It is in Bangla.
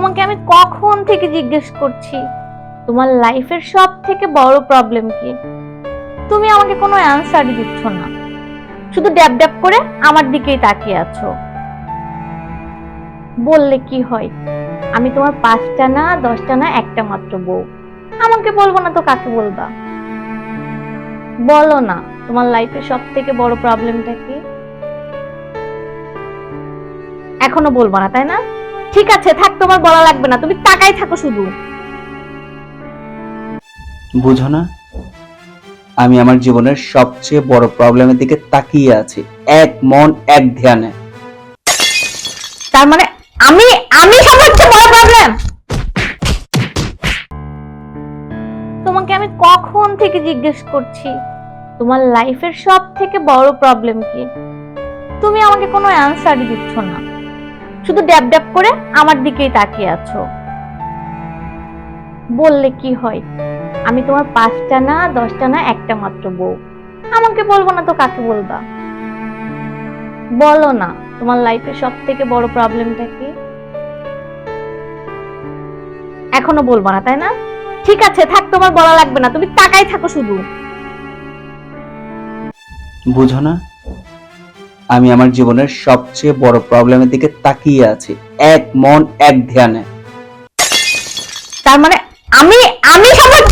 তোমাকে আমি কখন থেকে জিজ্ঞেস করছি? তোমার লাইফের সব থেকে বড় প্রবলেম কি? তুমি আমাকে কোনো অ্যান্সারই দিচ্ছ না। শুধু ড্যাব ড্যাব করে আমার দিকেই তাকিয়ে আছো। বললে কি হয়? আমি তোমার পাঁচটা না, দশটা না, একটা মাত্র বউ। আমাকে বলব না তো কাকে বলবা? বলো না, তোমার লাইফের সব থেকে বড় প্রবলেমটা কি? এখনও বলব না, তাই না? ঠিক আছে থাক তোমার বলা লাগবে না। তুমি তাকাই থাকো শুধু। বুঝো না আমি আমার জীবনের সবচেয়ে বড় প্রবলেমের দিকে তাকিয়ে আছি। এক মন এক ধ্যানে। তার মানে আমি আমি সবচেয়ে বড় প্রবলেম তোমাকে আমি কখন থেকে জিজ্ঞেস করছি? তোমার লাইফের সব থেকে বড় প্রবলেম কি? তুমি আমাকে কোনো অ্যান্সারই দিচ্ছ না। শুধু ড্যাব ড্যাব করে আমার দিকেই তাকিয়ে আছো। বললে কি হয়? আমি তোমার পাঁচটা না, দশটা না, একটা মাত্র বউ। আমাকে বলব না তো কাকে বলবা? বলো না, তোমার লাইফের সব থেকে বড় প্রবলেমটা কি? এখনও বলব না, তাই না? ঠিক আছে, থাক, তোমার বলা লাগবে না, তুমি তাকাই থাকো শুধু। বুঝো না, আমি আমার জীবনের সবচেয়ে বড় প্রবলেমের দিকে তাকিয়ে আছে এক মন এক ধ্যানে। তার মানে আমি আমি সবার